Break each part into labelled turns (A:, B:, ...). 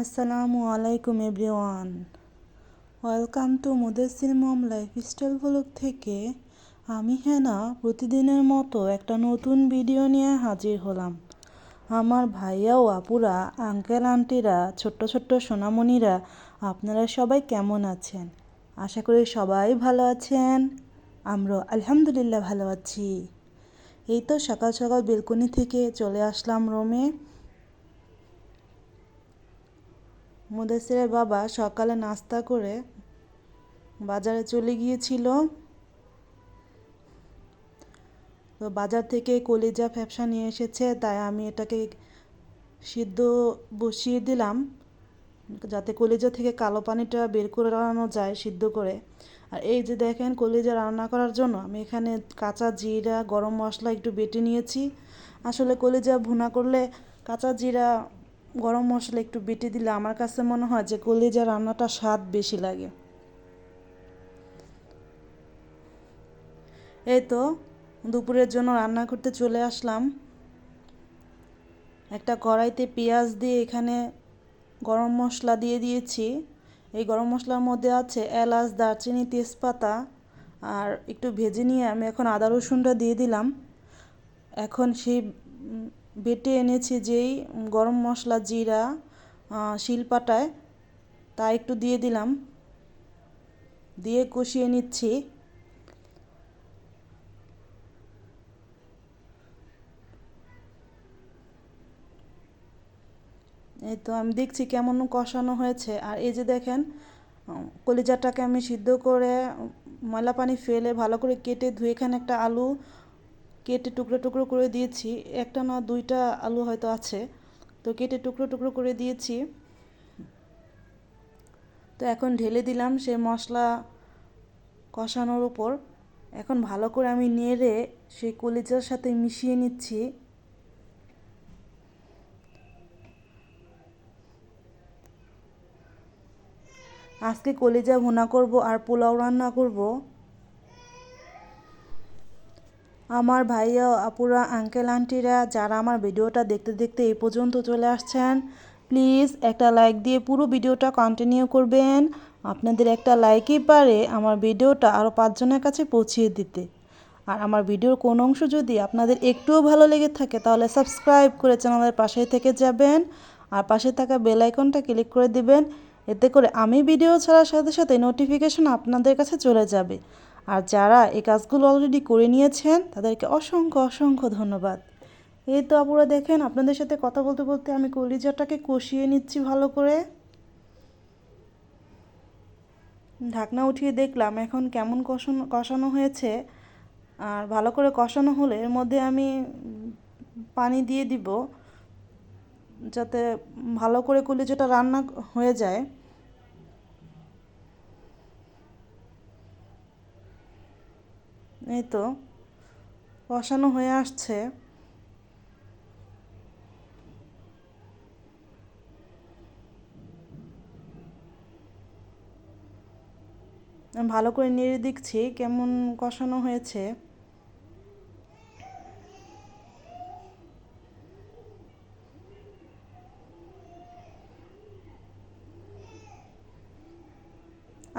A: আসসালামু আলাইকুম everyone. Welcome to মুদেসির mom lifestyle blog থেকে আমি হেনা। প্রতিদিনের মতো একটা নতুন ভিডিও নিয়ে হাজির হলাম। আমার ভাইয়া ও আপুরা আঙ্কেল আন্টিরা ছোট্ট ছোট্ট সোনামণিরা, আপনারা সবাই কেমন আছেন? আশা করি সবাই ভালো আছেন। আমরা আলহামদুলিল্লাহ ভালো আছি। এই তো সকাল সকাল বেলকনি থেকে চলে আসলাম রোমে। মুদাসিরের বাবা সকালে নাস্তা করে বাজারে চলে গিয়েছিল। তো বাজার থেকে কলিজা ফ্যাপসা নিয়ে এসেছে, তাই আমি এটাকে সিদ্ধ বসিয়ে দিলাম, যাতে কলিজা থেকে কালো পানিটা বের করে আনানো যায় সিদ্ধ করে। আর এই যে দেখেন কলিজা রান্না করার জন্য, আমি এখানে কাঁচা জিরা, গরম মশলা একটু বেটে নিয়েছি। আসলে কলিজা ভুনা করলে কাঁচা জিরা গরম মশলা একটু বেটে দিলে আমার কাছে মনে হয় যে কলিজা রান্নাটা স্বাদ বেশি লাগে। এই তো, দুপুরের জন্য রান্না করতে চলে আসলাম। একটা কড়াইতে পেঁয়াজ দিয়ে এখানে গরম মশলা দিয়ে দিয়েছি। এই গরম মশলার মধ্যে আছে এলাচ, দারচিনি, তেজপাতা আর একটু ভেজে নিয়ে আমি এখন আদা রসুনটা দিয়ে দিলাম। এখন সেই বেটে এনেছি যেই গরম মশলা জিরা শিলপাটায়, তা একটু দিয়ে দিলাম। দিয়ে কষিয়ে নিচ্ছি। এই তো আমি দেখছি কেমন কষানো হয়েছে। আর এই যে দেখেন, কলিজাটাকে আমি সিদ্ধ করে ময়লা পানি ফেলে ভালো করে কেটে ধুয়ে এখানে একটা আলু কেটে টুকরো টুকরো করে দিয়েছি। একটা না দুইটা আলু হয়তো আছে। তো কেটে টুকরো টুকরো করে দিয়েছি। তো এখন ঢেলে দিলাম সে মশলা কষানোর উপর। এখন ভালো করে আমি নেড়ে সেই কলিজার সাথে মিশিয়ে নিচ্ছি। আজকে কলিজা ভুনা করব আর পোলাও রান্না করব। আমার ভাইয়া, আপুরা, আঙ্কেল, আন্টিরা যারা আমার ভিডিওটা দেখতে দেখতে এই পর্যন্ত চলে আসছেন, প্লিজ একটা লাইক দিয়ে পুরো ভিডিওটা কন্টিনিউ করবেন। আপনাদের একটা লাইকই পারে আমার ভিডিওটা আরও পাঁচজনের কাছে পৌঁছিয়ে দিতে। আর আমার ভিডিওর কোন অংশ যদি আপনাদের একটুও ভালো লেগে থাকে, তাহলে সাবস্ক্রাইব করে চ্যানেলের পাশে থেকে যাবেন। আর পাশে থাকা বেল আইকনটা ক্লিক করে দিবেন। এতে করে আমি ভিডিও ছাড়ার সাথে সাথে নোটিফিকেশন আপনাদের কাছে চলে যাবে। আর যারা এই কাজগুলো অলরেডি করে নিয়েছেন, তাদেরকে অসংখ্য অসংখ্য ধন্যবাদ। এই তো আপুরা দেখেন, আপনাদের সাথে কথা বলতে বলতে আমি কলিজাটাকে কষিয়ে নিচ্ছি ভালো করে। ঢাকনা উঠিয়ে দেখলাম, এখন কেমন কষানো কষানো হয়েছে। আর ভালো করে কষানো হলে এর মধ্যে আমি পানি দিয়ে দিব, যাতে ভালো করে কলিজাটা রান্না হয়ে যায়। এই তো কষানো হয়ে আসছে। ভালো করে নেড়ে দেখছি কেমন কষানো হয়েছে।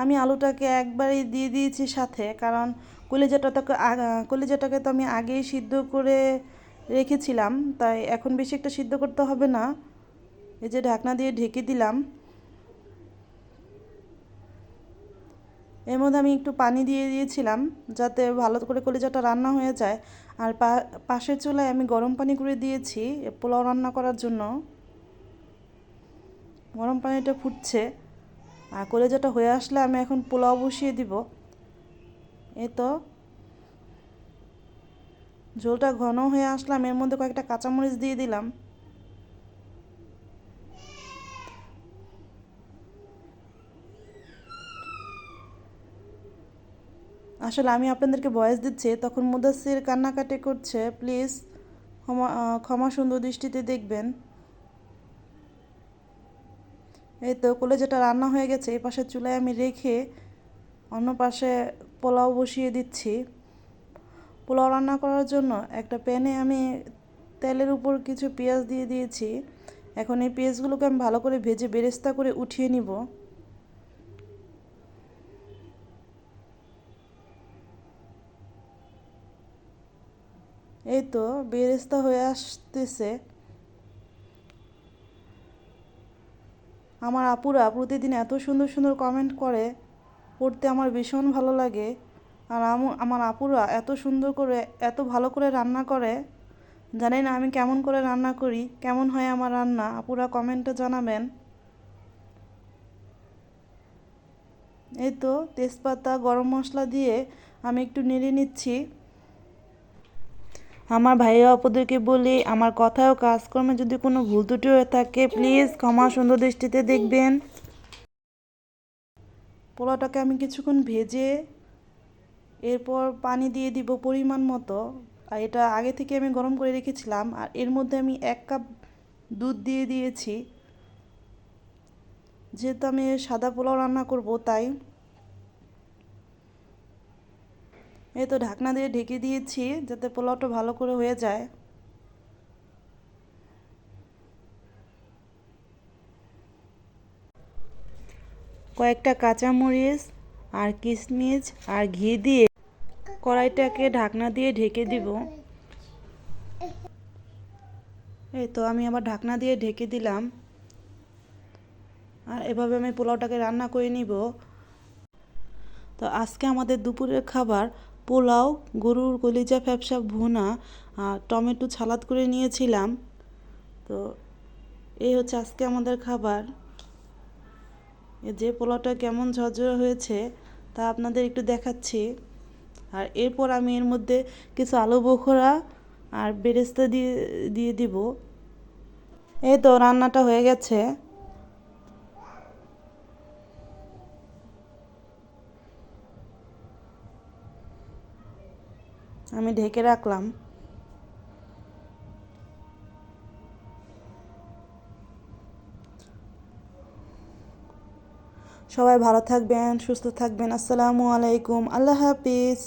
A: আমি আলুটাকে একবারই দিয়ে দিয়েছি সাথে, কারণ কলিজাটাকে কলিজাটাকে তো আমি আগেই সিদ্ধ করে রেখেছিলাম, তাই এখন বেশি একটা সিদ্ধ করতে হবে না। এই যে ঢাকনা দিয়ে ঢেকে দিলাম। এর মধ্যে আমি একটু পানি দিয়ে দিয়েছিলাম, যাতে ভালো করে কলিজাটা রান্না হয়ে যায়। আর পাশের চুলায় আমি গরম পানি করে দিয়েছি, পোলাও রান্না করার জন্য। গরম পানিটা ফুটছে। আর কলেজাটা হয়ে আসলে আমি এখন পোলাও বসিয়ে দিব। এ তো। ঝোলটা ঘন হয়ে আসলাম, এর মধ্যে কয়েকটা কাঁচামরিচ দিয়ে দিলাম। আসলে আমি আপনাদেরকে বয়স দিচ্ছি, তখন মুদাসির কান্নাকাটি করছে, প্লিজ ক্ষমা ক্ষমা সুন্দর দৃষ্টিতে দেখবেন। এই তো যেটা রান্না হয়ে গেছে, এই পাশে চুলায় আমি রেখে অন্য পাশে পোলাও বসিয়ে দিচ্ছি। পোলাও রান্না করার জন্য একটা প্যানে আমি তেলের উপর কিছু পেঁয়াজ দিয়ে দিয়েছি। এখন এই পেঁয়াজগুলোকে আমি ভালো করে ভেজে বেরেস্তা করে উঠিয়ে নিব। এই তো বেরেস্তা হয়ে আসতেছে। আমার আপুরা প্রতিদিন এত সুন্দর সুন্দর কমেন্ট করে, পড়তে আমার ভীষণ ভালো লাগে। আর আম- আমার আপুরা এত সুন্দর করে, এত ভালো করে রান্না করে। জানি না আমি কেমন করে রান্না করি, কেমন হয় আমার রান্না, আপুরা কমেন্টে জানাবেন। এই তো তেজপাতা, গরম মশলা দিয়ে আমি একটু নেড়ে নিচ্ছি। আমার ভাইয়া অপদেরকে বলি, আমার কথায় ও কাজকর্মে যদি কোনো ভুল ত্রুটি হয়ে থাকে প্লিজ ক্ষমা সুন্দর দৃষ্টিতে দেখবেন। পোলাওটাকে আমি কিছুক্ষণ ভেজে এরপর পানি দিয়ে দিব পরিমাণ মতো। আর এটা আগে থেকে আমি গরম করে রেখেছিলাম, আর এর মধ্যে আমি এক কাপ দুধ দিয়ে দিয়েছি। যেহেতু আমি সাদা পোলাও রান্না করব, তাই এই তো ঢাকনা দিয়ে ঢেকে দিয়েছি যাতে পোলাওটা ভালো করে হয়ে যায়। কয়েকটা কাঁচামরিচ আর কিশমিশ আর ঘি দিয়ে কড়াইটাকে ঢাকনা দিয়ে ঢেকে দিব। এই তো আমি আবার ঢাকনা দিয়ে ঢেকে দিলাম। আর এভাবে আমি পোলাওটাকে রান্না করে নিব। তো আজকে আমাদের দুপুরের খাবার পোলাও, গরুর কলিজা, ফ্যাপসা, ভুনা আর টমেটো ছালাদ করে নিয়েছিলাম। তো এই হচ্ছে আজকে আমাদের খাবার। যে পোলাওটা কেমন ঝরঝরে হয়েছে তা আপনাদের একটু দেখাচ্ছি। আর এরপর আমি এর মধ্যে কিছু আলু বোখরা আর বেরেস্তা দিয়ে দিয়ে দিব। এই তো রান্নাটা হয়ে গেছে। আমি ঢেকে রাখলাম। সবাই ভালো থাকবেন সুস্থ থাকবেন। আসসালামু আলাইকুম। আল্লাহ হাফিজ।